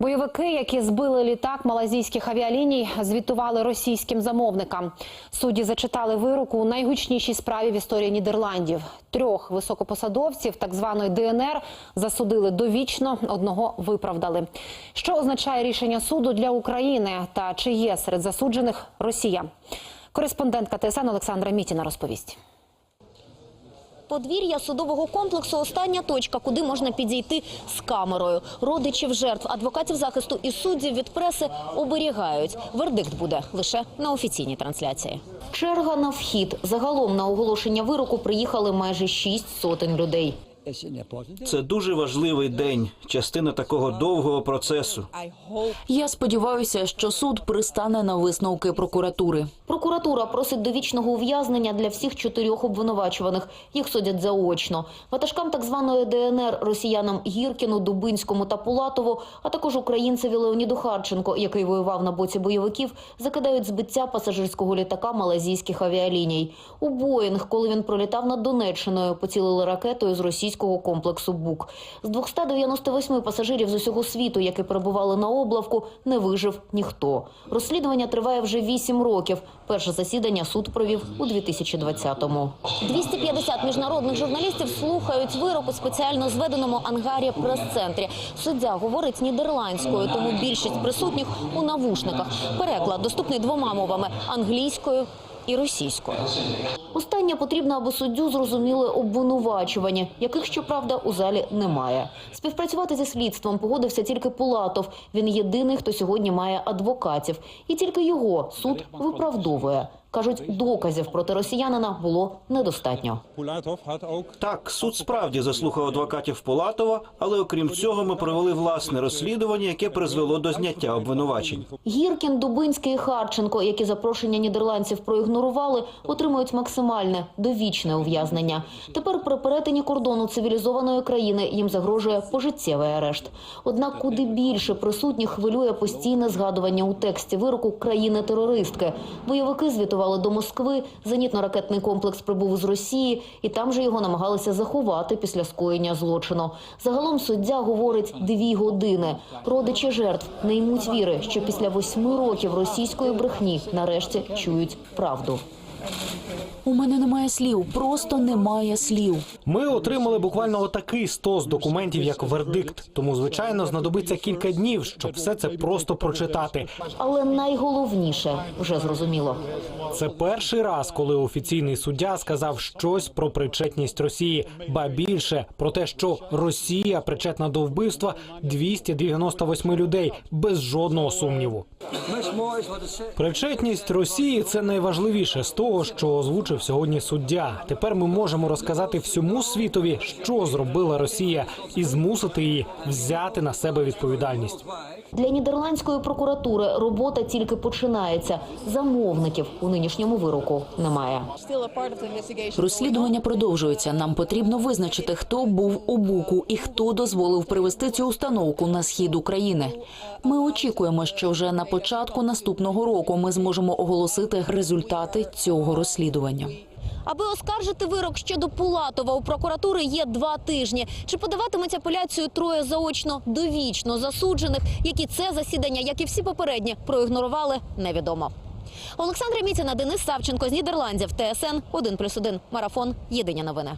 Бойовики, які збили літак малазійських авіаліній, звітували російським замовникам. Судді зачитали вирок у найгучнішій справі в історії Нідерландів. Трьох високопосадовців так званої ДНР засудили довічно, одного виправдали. Що означає рішення суду для України та чи є серед засуджених Росія? Кореспондентка ТСН Олександра Мітіна розповість. Подвір'я судового комплексу – остання точка, куди можна підійти з камерою. Родичів жертв, адвокатів захисту і суддів від преси оберігають. Вердикт буде лише на офіційній трансляції. Черга на вхід. Загалом на оголошення вироку приїхали майже шість сотень людей. Це дуже важливий день, частина такого довгого процесу. Я сподіваюся, що суд пристане на висновки прокуратури. Прокуратура просить довічного ув'язнення для всіх чотирьох обвинувачуваних. Їх судять заочно. Ватажкам так званої ДНР, росіянам Гіркіну, Дубинському та Пулатову, а також українцеві Леоніду Харченко, який воював на боці бойовиків, закидають збиття пасажирського літака малазійських авіаліній. У Боїнг, коли він пролітав над Донеччиною, поцілили ракетою з російського комплексу БУК. З 298 пасажирів з усього світу, які перебували на облавку, не вижив ніхто. Розслідування триває вже 8 років. Перше засідання суд провів у 2020-му. 250 міжнародних журналістів слухають вирок у спеціально зведеному ангарі прес-центрі. Суддя говорить нідерландською, тому більшість присутніх у навушниках. Переклад доступний двома мовами англійською і російською. Останнє потрібно, аби суддю зрозуміли обвинувачування, яких, щоправда, у залі немає. Співпрацювати зі слідством погодився тільки Пулатов. Він єдиний, хто сьогодні має адвокатів. І тільки його суд виправдовує. Кажуть, доказів проти росіянина було недостатньо. Так, суд справді заслухав адвокатів Полатова, але окрім цього, ми провели власне розслідування, яке призвело до зняття обвинувачень. Гіркін, Дубинський і Харченко, які запрошення нідерландців проігнорували, отримують максимальне довічне ув'язнення. Тепер при перетині кордону цивілізованої країни їм загрожує пожиттєвий арешт. Однак куди більше присутніх хвилює постійне згадування у тексті вироку країни-терористки. Бойовики звітували до Москви, зенітно-ракетний комплекс прибув із Росії, і там же його намагалися заховати після скоєння злочину. Загалом суддя говорить дві години. Родичі жертв не ймуть віри, що після восьми років російської брехні нарешті чують правду. У мене немає слів, просто немає слів. Ми отримали буквально отакий стос документів як вердикт. Тому, звичайно, знадобиться кілька днів, щоб все це просто прочитати. Але найголовніше вже зрозуміло. Це перший раз, коли офіційний суддя сказав щось про причетність Росії, ба більше про те, що Росія причетна до вбивства 298 людей без жодного сумніву. Причетність Росії це найважливіше з того, що озвучив сьогодні суддя. Тепер ми можемо розказати всьому світові, що зробила Росія, і змусити її взяти на себе відповідальність. Для нідерландської прокуратури робота тільки починається. Замовників у нинішньому вироку немає. Розслідування продовжується. Нам потрібно визначити, хто був у буку і хто дозволив привести цю установку на схід України. Ми очікуємо, що вже на початку наступного року ми зможемо оголосити результати цього розслідування. Аби оскаржити вирок щодо Пулатова у прокуратури є два тижні. Чи подаватимуть апеляцію троє заочно довічно засуджених, які це засідання, як і всі попередні, проігнорували, невідомо. Олександра Міціна, Денис Савченко з Нідерландів, ТСН 1+,1, Марафон. Єдині новини.